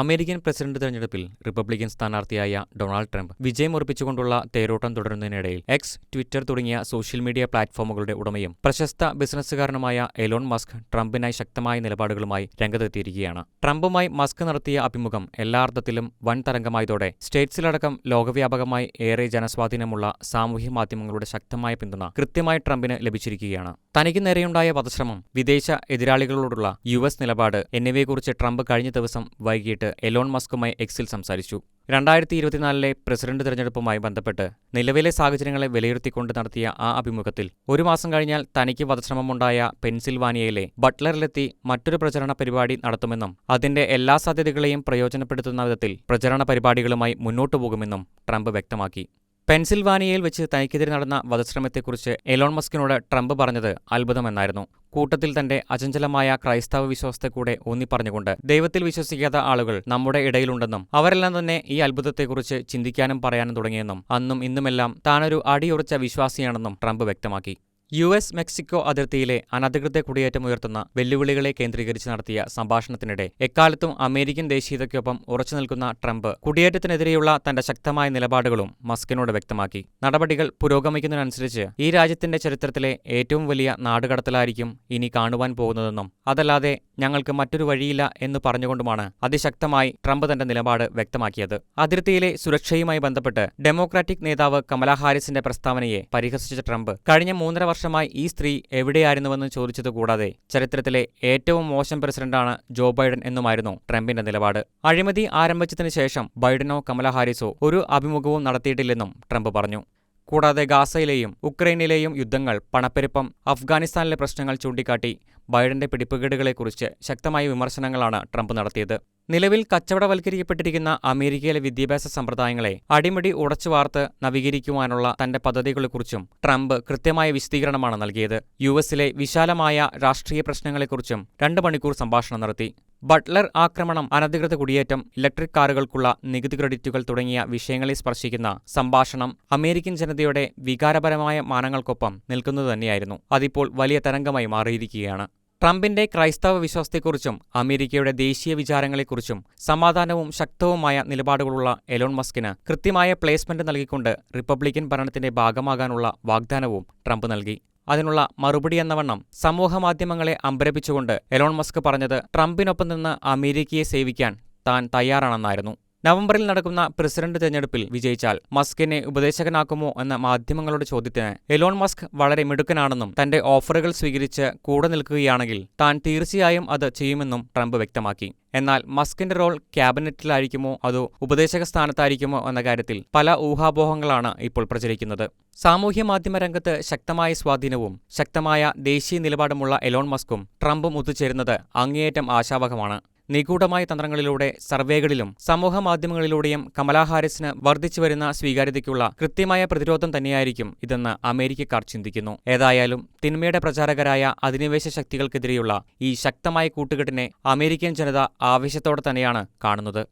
American president തെരഞ്ഞെടുപ്പിൽ Republican സ്ഥാനാർത്ഥിയായ Donald Trump വിജയം ഉറപ്പിച്ചുകൊണ്ടുള്ള തേരോട്ടം തുടരുന്നതിനിടയിൽ എക്സ് ട്വിറ്റർ തുടങ്ങിയ സോഷ്യൽ മീഡിയ പ്ലാറ്റ്ഫോമുകളുടെ ഉടമയും പ്രശസ്ത ബിസിനസ്സുകാരനുമായ എലോൺ മസ്ക് ട്രംപിനായി ശക്തമായ നിലപാടുകളുമായി രംഗത്തെത്തിയിരിക്കുകയാണ്. ട്രംപുമായി മസ്ക് നടത്തിയ അഭിമുഖം എല്ലാ അർത്ഥത്തിലും വൻ തരംഗമായതോടെ സ്റ്റേറ്റ്സിലടക്കം ലോകവ്യാപകമായി ഏറെ ജനസ്വാധീനമുള്ള സാമൂഹ്യ മാധ്യമങ്ങളുടെ ശക്തമായ പിന്തുണ കൃത്യമായി ട്രംപിന് ലഭിച്ചിരിക്കുകയാണ്. തനിക്ക് നേരെയുണ്ടായ വധശ്രമം വിദേശ എതിരാളികളോടുള്ള യു നിലപാട് എന്നിവയെക്കുറിച്ച് ട്രംപ് കഴിഞ്ഞ ദിവസം വൈകിട്ട് എലോൺ മസ്കുമായി എക്സിൽ സംസാരിച്ചു. രണ്ടായിരത്തി ഇരുപത്തിനാലിലെ പ്രസിഡന്റ് തെരഞ്ഞെടുപ്പുമായി ബന്ധപ്പെട്ട് നിലവിലെ സാഹചര്യങ്ങളെ വിലയിരുത്തിക്കൊണ്ട് നടത്തിയ ആ അഭിമുഖത്തിൽ ഒരു മാസം കഴിഞ്ഞാൽ തനിക്ക് വധശ്രമമുണ്ടായ പെൻസിൽവാനിയയിലെ ബട്ട്ലറിലെത്തി മറ്റൊരു പ്രചരണ പരിപാടി നടത്തുമെന്നും അതിന്റെ എല്ലാ സാധ്യതകളെയും പ്രയോജനപ്പെടുത്തുന്ന വിധത്തിൽ പ്രചരണ പരിപാടികളുമായി മുന്നോട്ടു പോകുമെന്നും ട്രംപ് വ്യക്തമാക്കി. പെൻസിൽവാനിയയിൽ വെച്ച് തനിക്കെതിരെ നടന്ന വധശ്രമത്തെക്കുറിച്ച് എലോൺ മസ്കിനോട് ട്രംപ് പറഞ്ഞത് അത്ഭുതമെന്നായിരുന്നു. കൂട്ടത്തിൽ തന്റെ അചഞ്ചലമായ ക്രൈസ്തവ വിശ്വാസത്തെ കൂടെ ഊന്നിപ്പറഞ്ഞുകൊണ്ട് ദൈവത്തിൽ വിശ്വസിക്കാത്ത ആളുകൾ നമ്മുടെ ഇടയിലുണ്ടെന്നും അവരെല്ലാം തന്നെ ഈ അത്ഭുതത്തെക്കുറിച്ച് ചിന്തിക്കാനും പറയാനും തുടങ്ങിയെന്നും അന്നും ഇന്നുമെല്ലാം താനൊരു അടിയുറച്ച വിശ്വാസിയാണെന്നും ട്രംപ് വ്യക്തമാക്കി. യു എസ് മെക്സിക്കോ അതിർത്തിയിലെ അനധികൃത കുടിയേറ്റം ഉയർത്തുന്ന വെല്ലുവിളികളെ കേന്ദ്രീകരിച്ച് നടത്തിയ സംഭാഷണത്തിനിടെ എക്കാലത്തും അമേരിക്കൻ ദേശീയതയ്ക്കൊപ്പം ഉറച്ചു നിൽക്കുന്ന ട്രംപ് കുടിയേറ്റത്തിനെതിരെയുള്ള തന്റെ ശക്തമായ നിലപാടുകളും മസ്കിനോട് വ്യക്തമാക്കി. നടപടികൾ പുരോഗമിക്കുന്നതിനനുസരിച്ച് ഈ രാജ്യത്തിന്റെ ചരിത്രത്തിലെ ഏറ്റവും വലിയ നാടുകടത്തലായിരിക്കും ഇനി കാണുവാൻ പോകുന്നതെന്നും അതല്ലാതെ ഞങ്ങൾക്ക് മറ്റൊരു വഴിയില്ല എന്ന് പറഞ്ഞുകൊണ്ടുമാണ് അതിശക്തമായി ട്രംപ് തന്റെ നിലപാട് വ്യക്തമാക്കിയത്. അതിർത്തിയിലെ സുരക്ഷയുമായി ബന്ധപ്പെട്ട് ഡെമോക്രാറ്റിക് നേതാവ് കമലാ ഹാരിസിന്റെ പ്രസ്താവനയെ പരിഹസിച്ച ട്രംപ് കഴിഞ്ഞ മൂന്നര വർഷമായി ഈ സ്ത്രീ എവിടെയായിരുന്നുവെന്ന് ചോദിച്ചത് കൂടാതെ ചരിത്രത്തിലെ ഏറ്റവും മോശം പ്രസിഡന്റാണ് ജോ ബൈഡൻ എന്നുമായിരുന്നു ട്രംപിന്റെ നിലപാട്. അഴിമതി ആരംഭിച്ചതിന് ശേഷം ബൈഡനോ കമല ഹാരിസോ ഒരു അഭിമുഖവും നടത്തിയിട്ടില്ലെന്നും ട്രംപ് പറഞ്ഞു. കൂടാതെ ഗാസയിലെയും ഉക്രൈനിലെയും യുദ്ധങ്ങൾ പണപ്പെരുപ്പം അഫ്ഗാനിസ്ഥാനിലെ പ്രശ്നങ്ങൾ ചൂണ്ടിക്കാട്ടി ബൈഡന്റെ പിടിപ്പുകേടുകളെക്കുറിച്ച് ശക്തമായ വിമർശനങ്ങളാണ് ട്രംപ് നടത്തിയത്. നിലവിൽ കച്ചവടവൽക്കരിക്കപ്പെട്ടിരിക്കുന്ന അമേരിക്കയിലെ വിദ്യാഭ്യാസ സമ്പ്രദായങ്ങളെ അടിമുടി ഉടച്ചു വാർത്ത് നവീകരിക്കുവാനുള്ള തന്റെ പദ്ധതികളെക്കുറിച്ചും ട്രംപ് കൃത്യമായ വിശദീകരണമാണ് നൽകിയത്. യു എസിലെ വിശാലമായ രാഷ്ട്രീയ പ്രശ്നങ്ങളെക്കുറിച്ചും രണ്ട് മണിക്കൂർ സംഭാഷണം നടത്തി. ബട്ട്ലർ ആക്രമണം അനധികൃത കുടിയേറ്റം ഇലക്ട്രിക് കാറുകൾക്കുള്ള നികുതി ക്രെഡിറ്റുകൾ തുടങ്ങിയ വിഷയങ്ങളെ സ്പർശിക്കുന്ന സംഭാഷണം അമേരിക്കൻ ജനതയുടെ വികാരപരമായ മാനങ്ങൾക്കൊപ്പം നിൽക്കുന്നതു തന്നെയായിരുന്നു. അതിപ്പോൾ വലിയ തരംഗമായി മാറിയിരിക്കുകയാണ്. ട്രംപിന്റെ ക്രൈസ്തവ വിശ്വാസത്തെക്കുറിച്ചും അമേരിക്കയുടെ ദേശീയ വിചാരങ്ങളെക്കുറിച്ചും സമാധാനവും ശക്തവുമായ നിലപാടുകളുള്ള എലോൺ മസ്കിന് കൃത്യമായ പ്ലേസ്മെന്റ് നൽകിക്കൊണ്ട് റിപ്പബ്ലിക്കൻ ഭരണത്തിന്റെ ഭാഗമാകാനുള്ള വാഗ്ദാനവും ട്രംപ് നൽകി. അതിനുള്ള മറുപടി എന്നവണ്ണം സമൂഹമാധ്യമങ്ങളെ അമ്പരപ്പിച്ചുകൊണ്ട് എലോൺ മസ്ക് പറഞ്ഞത് ട്രംപിനൊപ്പം നിന്ന് അമേരിക്കയെ സേവിക്കാൻ താൻ തയ്യാറാണെന്നായിരുന്നു. നവംബറിൽ നടക്കുന്ന പ്രസിഡന്റ് തെരഞ്ഞെടുപ്പിൽ വിജയിച്ചാൽ മസ്കിനെ ഉപദേശകനാക്കുമോ എന്ന മാധ്യമങ്ങളുടെ ചോദ്യത്തിന് എലോൺ മസ്ക് വളരെ മിടുക്കനാണെന്നും തന്റെ ഓഫറുകൾ സ്വീകരിച്ച് കൂടെ നിൽക്കുകയാണെങ്കിൽ താൻ തീർച്ചയായും അത് ചെയ്യുമെന്നും ട്രംപ് വ്യക്തമാക്കി. എന്നാൽ മസ്കിന്റെ റോൾ ക്യാബിനറ്റിലായിരിക്കുമോ അതോ ഉപദേശക സ്ഥാനത്തായിരിക്കുമോ എന്ന കാര്യത്തിൽ പല ഊഹാപോഹങ്ങളാണ് ഇപ്പോൾ പ്രചരിക്കുന്നത്. സാമൂഹ്യ മാധ്യമ രംഗത്ത് ശക്തമായ സ്വാധീനവും ശക്തമായ ദേശീയ നിലപാടുമുള്ള എലോൺ മസ്കും ട്രംപും ഒത്തുചേരുന്നത് അങ്ങേയറ്റം ആശാവഹമാണ്. നിഗൂഢമായ തന്ത്രങ്ങളിലൂടെ സർവേകളിലും സമൂഹമാധ്യമങ്ങളിലൂടെയും കമലാ ഹാരിസിന് വർദ്ധിച്ചുവരുന്ന സ്വീകാര്യതയ്ക്കുള്ള കൃത്യമായ പ്രതിരോധം തന്നെയായിരിക്കും ഇതെന്ന് അമേരിക്കക്കാർ ചിന്തിക്കുന്നു. ഏതായാലും തിന്മയുടെ പ്രചാരകരായ അധിനിവേശ ശക്തികൾക്കെതിരെയുള്ള ഈ ശക്തമായ കൂട്ടുകെട്ടിനെ അമേരിക്കൻ ജനത ആവേശത്തോടെ തന്നെയാണ് കാണുന്നത്.